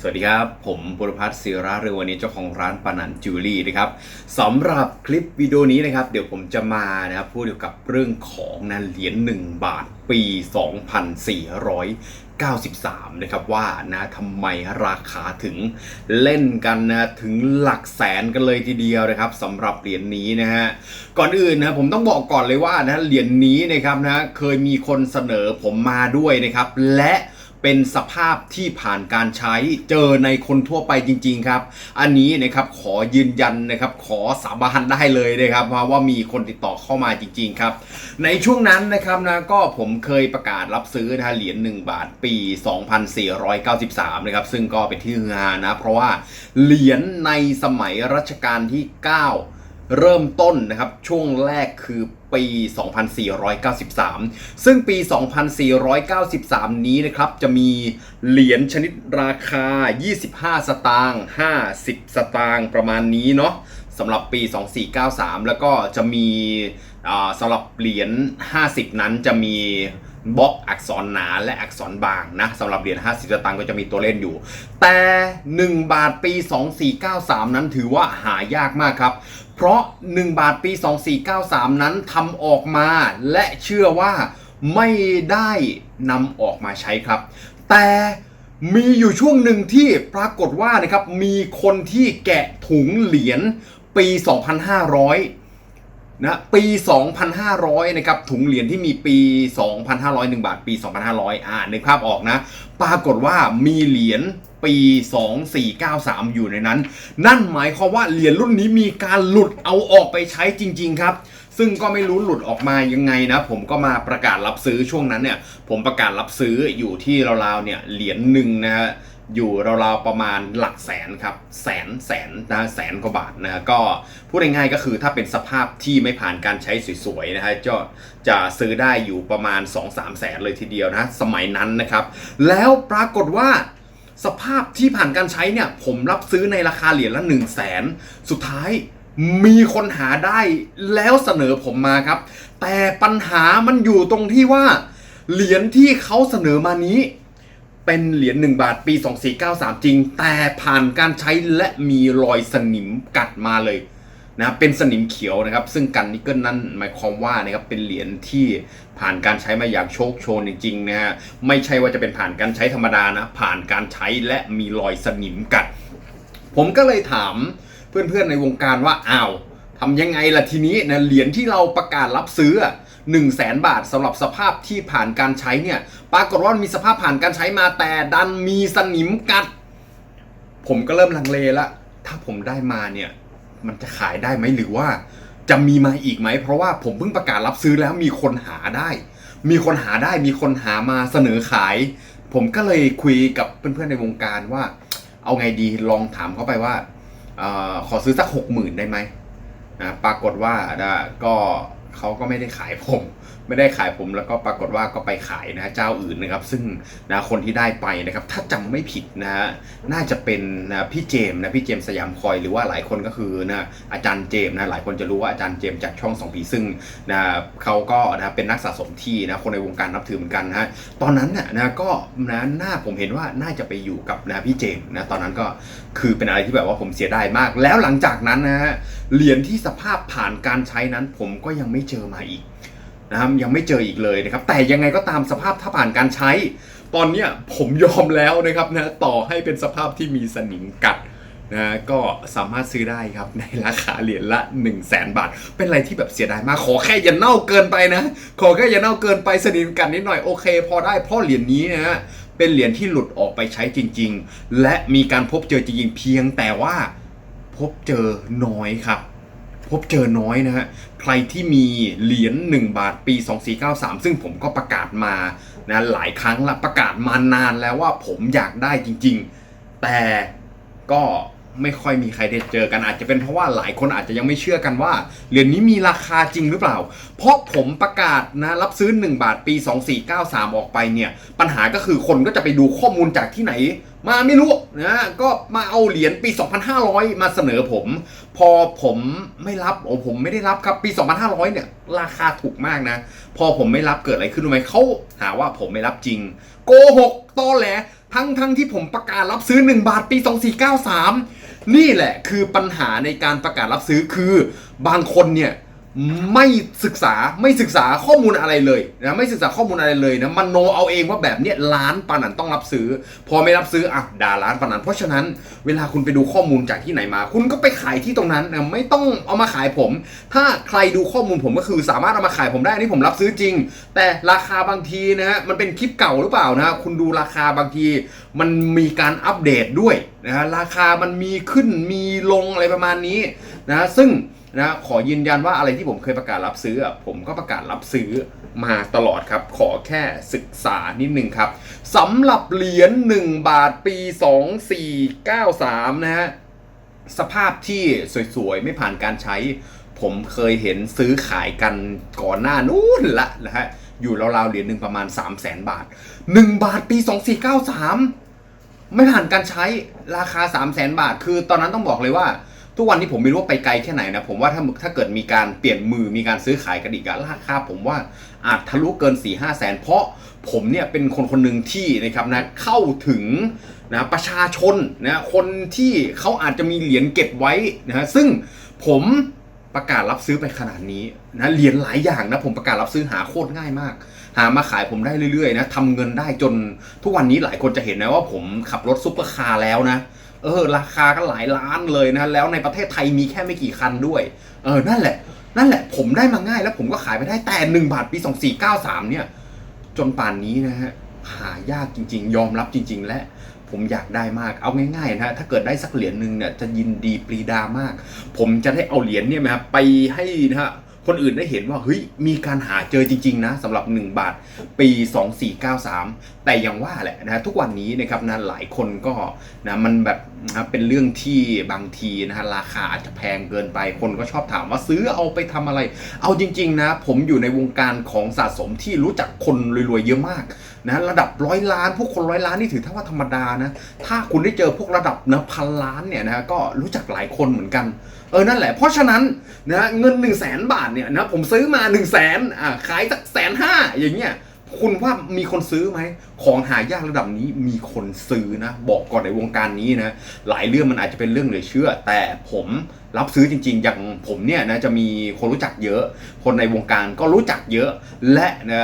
สวัสดีครับ ผมบุรพัฒน์ศิระเรือวันนี้เจ้าของร้านปานันจิวเวลรี่นะครับสำหรับคลิปวิดีโอนี้นะครับ เดี๋ยวผมจะมานะครับพูดเกี่ยวกับเรื่องของนะเหรียญ1 บาทปี 2493 นะครับว่านะทำไมราคาถึงเล่นกันนะถึงหลักแสนกันเลยทีเดียวนะครับสำหรับเหรียญนี้นะฮะก่อนอื่นนะผมต้องบอกก่อนเลยว่านะเหรียญนี้นะครับนะเคยมีคนเสนอผมมาด้วยนะครับและ เป็นสภาพที่ผ่านการใช้เจอในคนทั่วไปจริง ๆ ครับ อันนี้นะครับขอยืนยันนะครับ ขอสาบานได้เลยนะครับว่าะว่ามีคนติดต่อเข้ามาจริง ๆ ครับ ในช่วงนั้นนะครับนะก็ผมเคยประกาศรับซื้อนะฮะเหรียญ1บาทปี 2493 นะครับ ซึ่งก็เป็นที่ฮือฮานะเพราะว่าเหรียญในสมัยรัชกาลที่ 9 เริ่มต้นนะครับช่วงแรกคือ ปี 2493 ซึ่งปี 2493 นี้นะครับ จะมีเหรียญชนิดราคา 25 สตางค์ 50 สตางค์ ประมาณนี้เนาะสำหรับปี 2493 แล้วก็จะมีสำหรับเหรียญ 50 นั้นจะมี บล็อกอักษรหนาและอักษรบางนะสำหรับเหรียญ50สตางค์ก็จะมีตัวเล่นอยู่ แต่ 1 บาทปี 2493 นั้นถือว่าหายากมากครับ เพราะ 1 บาทปี 2493 นั้นทำออกมาและเชื่อว่าไม่ได้นำออกมาใช้ครับ แต่มีอยู่ช่วงหนึ่งที่ปรากฏว่านะครับมีคนที่แกะถุงเหรียญปี 2500 นะปี 2,500 นะครับถุงเหรียญที่มีปี 2,500 1 บาท ปี 2,500 อ่านึกภาพออกนะ ปรากฏว่ามีเหรียญปี 2493 อยู่ในนั้น นั่นหมายความว่าเหรียญรุ่นนี้มีการหลุดเอาออกไปใช้จริง ๆ ครับ ซึ่งก็ไม่รู้หลุดออกมายังไงนะ ผมก็มาประกาศรับซื้อช่วงนั้นเนี่ย ผมประกาศรับซื้ออยู่ที่ราวๆเนี่ยเหรียญหนึ่งนะฮะอยู่ราวๆประมาณหลักแสนครับแสนแสนนะแสนกว่าบาทนะฮะก็พูดง่ายๆก็คือถ้าเป็นสภาพที่ไม่ผ่านการใช้สวยๆนะฮะจะจะซื้อได้อยู่ประมาณ 2-3 แสนเลยทีเดียวนะสมัยนั้นนะครับ แล้วปรากฏว่าสภาพที่ผ่านการใช้เนี่ยผมรับซื้อในราคาเหรียญละ1 0 0 0 0แสนสุดท้าย มีคนหาได้แล้วเสนอผมมาครับ แต่ปัญหามันอยู่ตรงที่ว่า เหรียญที่เขาเสนอมานี้ เป็นเหรียญ1บาทปี 2493 จริง แต่ผ่านการใช้และมีรอยสนิมกัดมาเลยนะเป็นสนิมเขียวนะครับ ซึ่งกันนิกเกิลนั่นหมายความว่านะครับเป็นเหรียญที่ผ่านการใช้มาอย่างโชคโชนจริงๆนะฮะไม่ใช่ว่าจะเป็นผ่านการใช้ธรรมดานะผ่านการใช้และมีรอยสนิมกัด ผมก็เลยถาม เพื่อนๆในวงการว่าอ้าวทำยังไงล่ะทีนี้นะเหรียญที่เราประกาศรับซื้อ1 0 0 0 0แสนบาทสำหรับสภาพที่ผ่านการใช้เนี่ย ปรากฏว่ามีสภาพผ่านการใช้มาแต่ดันมีสนิมกัด ผมก็เริ่มลังเลละถ้าผมได้มาเนี่ย มันจะขายได้ไหมหรือว่า จะมีมาอีกไหม เพราะว่าผมเพิ่งประกาศรับซื้อแล้วมีคนหาได้ มีคนหาได้มีคนหามาเสนอขาย ผมก็เลยคุยกับเพื่อนๆในวงการว่า เอาไงดีลองถามเขาไปว่า อขอซื้อสักหกหมื่นได้ไหมนะปรากฏว่านะก็ เขาก็ไม่ได้ขายผม ไม่ได้ขายผมแล้วก็ปรากฏว่าก็ไปขายนะฮะเจ้าอื่นนะครับ ซึ่งนะคนที่ได้ไปนะครับ ถ้าจำไม่ผิดนะฮะน่าจะเป็นนะพี่เจมส์นะพี่เจมส์สยามคอยหรือว่าหลายคนก็คือนะอาจารย์เจมส์นะหลายคนจะรู้ว่าอาจารย์เจมส์จากช่องสองผีซึ่งนะเขาก็นะเป็นนักสะสมที่นะคนในวงการนับถือเหมือนกันนะฮะตอนนั้นน่ะนะก็นะหน้าผมเห็นว่าน่าจะไปอยู่กับนะพี่เจมส์นะตอนนั้นก็คือเป็นอะไรที่แบบว่าผมเสียดายมาก แล้วหลังจากนั้นนะฮะเหรียญที่สภาพผ่านการใช้นั้นผมก็ยังไม่เจอมาอีกนะครับยังไม่เจออีกเลยนะครับ แต่ยังไงก็ตามสภาพถ้าผ่านการใช้ ตอนนี้ผมยอมแล้วนะครับนะต่อให้เป็นสภาพที่มีสนิมกัดนะก็สามารถซื้อได้ครับในราคาเหรียญละ 1 0 0 0 0แสนบาท เป็นอะไรที่แบบเสียดายมาก ขอแค่อย่าเน่าเกินไปนะ ขอแค่อย่าเน่าเกินไปสนิมกัดนิดหน่อยโอเค พอได้เพราะเหรียญนี้นะฮะเป็นเหรียญที่หลุดออกไปใช้จริง ๆ และมีการพบเจอจริงๆเพียงแต่ว่าพบเจอน้อยครับ พบเจอน้อยนะฮะ ใครที่มีเหรียญ1บาทปี 2493 ซึ่งผมก็ประกาศมานะหลายครั้งละประกาศมานานแล้วว่าผมอยากได้จริง ๆ แต่ก็ ไม่ค่อยมีใครได้เจอกันอาจจะเป็นเพราะว่าหลายคนอาจจะยังไม่เชื่อกันว่าเหรียญนี้มีราคาจริงหรือเปล่า เพราะผมประกาศนะรับซื้อ 1 บาทปี 2493 ออกไปเนี่ย ปัญหาก็คือคนก็จะไปดูข้อมูลจากที่ไหน มาไม่รู้นะก็มาเอาเหรียญปี 2,500 มาเสนอผม พอผมไม่รับโอ้ผมไม่ได้รับครับปี 2,500 เนี่ย ราคาถูกมากนะ พอผมไม่รับเกิดอะไรขึ้นรู้ไหมเขาหาว่าผมไม่รับจริง โกหกตอแหลทั้งทั้งที่ผมประกาศรับซื้อ 1 บาทปี 2493 นี่แหละคือปัญหาในการประกาศรับซื้อคือบางคนเนี่ย ไม่ศึกษาไม่ศึกษาข้อมูลอะไรเลยนะไม่ศึกษาข้อมูลอะไรเลยนะมันโนเอาเองว่าแบบเนี้ยร้านปานันต้องรับซื้อ พอไม่รับซื้ออะด่าร้านปานันเพราะฉะนั้นเวลาคุณไปดูข้อมูลจากที่ไหนมา คุณก็ไปขายที่ตรงนั้นนะไม่ต้องเอามาขายผม ถ้าใครดูข้อมูลผมก็คือสามารถเอามาขายผมได้อันนี่ผมรับซื้อจริง แต่ราคาบางทีนะฮะมันเป็นคลิปเก่าหรือเปล่านะฮะคุณดูราคาบางที มันมีการอัปเดตด้วยนะฮะราคามันมีขึ้นมีลงอะไรประมาณนี้นะซึ่ง นะขอยืนยันว่าอะไรที่ผมเคยประกาศรับซื้อ ผมก็ประกาศรับซื้อมาตลอดครับ ขอแค่ศึกษานิดนึงครับสำหรับเหรียญ1บาทปี 2493 นะฮะ สภาพที่สวยๆ ไม่ผ่านการใช้ ผมเคยเห็นซื้อขายกันก่อนหน้านู้นละนะฮะ อยู่ราวๆเหรียญหนึ่งประมาณ 3 0 0แสนบาท 1 บาทปี 2493 ไม่ผ่านการใช้ราคา 3 0 0แสนบาท คือตอนนั้นต้องบอกเลยว่า ทุกวันนี้ผมไม่รู้ว่าไปไกลแค่ไหนนะผมว่าถ้าถ้าเกิดมีการเปลี่ยนมือมีการซื้อขายกันอีกอะราคาผมว่าอาจทะลุเกิน4 5แสนเพราะผมเนี่ยเป็นคนคนหนึ่งที่นะครับนะเข้าถึงนะประชาชนนะคนที่เขาอาจจะมีเหรียญเก็บไว้นะฮะซึ่งผมประกาศรับซื้อไปขนาดนี้นะเหรียญหลายอย่างนะผมประกาศรับซื้อหาโคตรง่ายมาก หามาขายผมได้เรื่อยๆนะทำเงินได้จนทุกวันนี้หลายคนจะเห็นนะว่าผมขับรถซุปเปอร์คาร์แล้วนะ เออราคาก็หลายล้านเลยนะแล้วในประเทศไทยมีแค่ไม่กี่คันด้วย เออนั่นแหละ นั่นแหละ ผมได้มาง่ายแล้วผมก็ขายไปได้แต่1บาทปี2493เนี่ย จนป่านนี้นะฮะหายากจริง ๆ ยอมรับจริง ๆ และผมอยากได้มาก เอาง่ายๆนะฮะถ้าเกิดได้สักเหรียญหนึ่งเนี่ยจะยินดีปรีดามาก ผมจะได้เอาเหรียญเนี่ยนะครับไปให้นะฮะ คนอื่นได้เห็นว่าเฮ้ยมีการหาเจอจริง ๆ นะสำหรับ 1 บาทปี 2493 แต่อย่างว่าแหละนะฮะทุกวันนี้นะครับนะหลายคนก็นะมันแบบนะเป็นเรื่องที่บางทีนะฮะราคาอาจจะแพงเกินไปคนก็ชอบถามว่าซื้อเอาไปทำอะไร เอาจริง ๆ นะ ผมอยู่ในวงการของสะสมที่รู้จักคนรวยๆเยอะมาก นะระดับร้อยล้านพวกคนร้อยล้านนี่ถือถ้าว่าธรรมดานะถ้าคุณได้เจอพวกระดับนะพันล้านเนี่ยนะก็รู้จักหลายคนเหมือนกันเออนั่นแหละเพราะฉะนั้นนะเงิน1นึ่งแสนบาทเนี่ยนะผมซื้อมา1นึ่งแสนอ่าขายสักแสนห้าอย่างเงี้ยคุณว่ามีคนซื้อไหม ของหายากระดับนี้มีคนซื้อนะ บอกก่อนในวงการนี้นะ หลายเรื่องมันอาจจะเป็นเรื่องเหลือเชื่อ แต่ผมรับซื้อจริง ๆ อย่างผมเนี่ยนะจะมีคนรู้จักเยอะ คนในวงการก็รู้จักเยอะ และนะ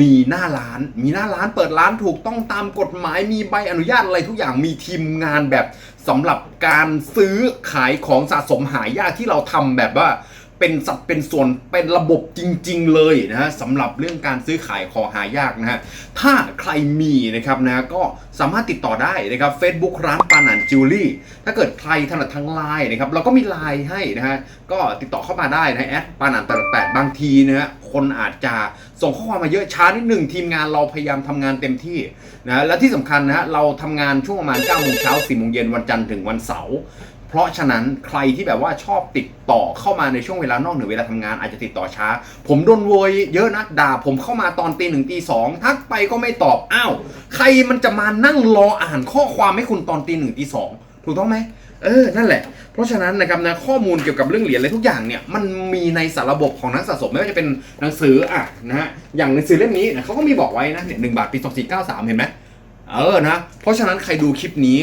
มีหน้าร้าน มีหน้าร้านเปิดร้านถูกต้องตามกฎหมาย มีใบอนุญาตอะไรทุกอย่าง มีทีมงานแบบสำหรับการซื้อขายของสะสมหายากที่เราทำแบบว่า เป็นสัดเป็นส่วนเป็นระบบจริง ๆ เลยนะฮะสำหรับเรื่องการซื้อขายของหายากนะฮะถ้าใครมีนะครับนะก็สามารถติดต่อได้นะครับ Facebook ร้านปานันจิวเวลรี่ถ้าเกิดใครถนัดทางไลน์นะครับเราก็มีไลน์ให้นะฮะก็ติดต่อเข้ามาได้นะแอดปานันแปดแปดบางทีนะฮะคนอาจจะส่งข้อความมาเยอะช้านิดหนึ่งทีมงานเราพยายามทำงานเต็มที่นะและที่สำคัญนะฮะเราทำงานช่วงประมาณ9โมงเช้า4โมงเย็นวันจันทร์ถึงวันเสาร์ เพราะฉะนั้นใครที่แบบว่าชอบติดต่อเข้ามาในช่วงเวลานอกเหนือเวลาทำงานอาจจะติดต่อช้า ผมโดนโวยเยอะนะด่าผมเข้ามาตอนตีหนึ่งตีสองทักไปก็ไม่ตอบอ้าวใครมันจะมานั่งรออ่านข้อความให้คุณตอนตีหนึ่งตีสองถูกต้องไหมเออ นั่นแหละ เพราะฉะนั้นนะครับนะข้อมูลเกี่ยวกับเรื่องเหรียญอะไรทุกอย่างเนี่ยมันมีในสารระบบของนักสะสมไม่ว่าจะเป็นหนังสืออะนะฮะอย่างหนังสือเล่มนี้นะเขาก็มีบอกไว้นะเนี่ยหนึ่งบาทปีสองสี่เก้าสามเห็นไหมเออนะเพราะฉะนั้นใครดูคลิปนี้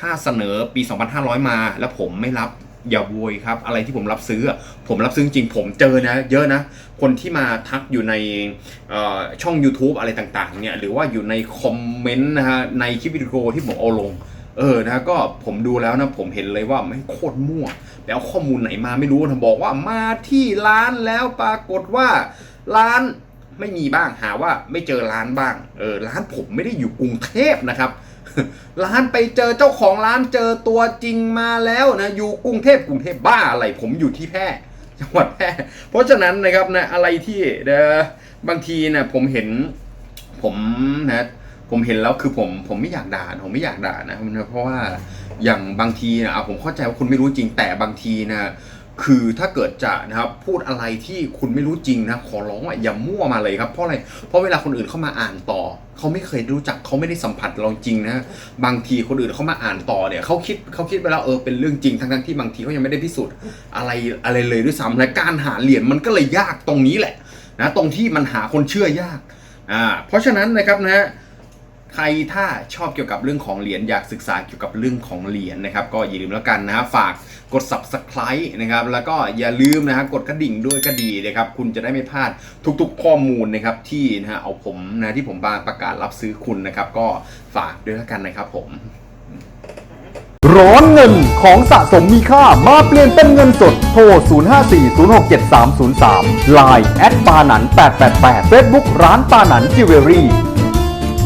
ถ้าเสนอปี 2,500 มา แล้วผมไม่รับอย่าโวยครับ อะไรที่ผมรับซื้อ ผมรับซื้อจริงผมเจอนะ เยอะนะ คนที่มาทักอยู่ในช่อง YouTube อะไรต่างๆเนี่ยหรือว่าอยู่ในคอมเมนต์นะฮะในคลิปวิดีโอที่ผมเอาลง เออนะก็ผมดูแล้วนะ ผมเห็นเลยว่าไม่โคตรมั่ว แล้วข้อมูลไหนมาไม่รู้นะบอกว่ามาที่ร้านแล้วปรากฏว่าร้านไม่มีบ้างหาว่าไม่เจอร้านบ้างเออร้านผมไม่ได้อยู่กรุงเทพนะครับ ร้านไปเจอเจ้าของร้านเจอตัวจริงมาแล้วนะอยู่กรุงเทพกรุงเทพบ้าอะไรผมอยู่ที่แพร่จังหวัดแพร่เพราะฉะนั้นนะครับนะอะไรที่เดอบางทีนะผมเห็นผมนะผมเห็นแล้วคือผมผมไม่อยากด่าผมไม่อยากด่านะเพราะว่าอย่างบางทีนะอะผมเข้าใจว่าคุณไม่รู้จริงแต่บางทีนะ คือถ้าเกิดจะนะครับพูดอะไรที่คุณไม่รู้จริงนะขอร้องอะอย่ามั่วมาเลยครับเพราะอะไรเพราะเวลาคนอื่นเข้ามาอ่านต่อเขาไม่เคยรู้จักเขาไม่ได้สัมผัสเราจริงนะบางทีคนอื่นเขามาอ่านต่อเนี่ยเขาคิดเขาคิดไปแล้วเออเป็นเรื่องจริงทั้งๆที่บางทีเขายังไม่ได้พิสูจน์อะไรอะไรเลยด้วยซ้ำและการหาเหรียญมันก็เลยยากตรงนี้แหละนะตรงที่มันหาคนเชื่อยากอ่าเพราะฉะนั้นนะครับนะ ใครถ้าชอบเกี่ยวกับเรื่องของเหรียญอยากศึกษาเกี่ยวกับเรื่องของเหรียญนะครับ ก็อย่าลืมแล้วกันนะฝากกด subscribe นะครับ แล้วก็อย่าลืมนะฮะกดกระดิ่งด้วยก็ดีนะครับ คุณจะได้ไม่พลาดทุกๆ ข้อมูลนะครับที่นะฮะเอาผมนะที่ผมมาประกาศรับซื้อคุณนะครับ ก็ฝากด้วยแล้วกันนะครับผมร้อนเงินของสะสมมีค่ามาเปลี่ยนเป็นเงินสด โทร 054-067-303 Line แอดปาหนัน888 Facebook ร้านปาหนันจิวเวลรี่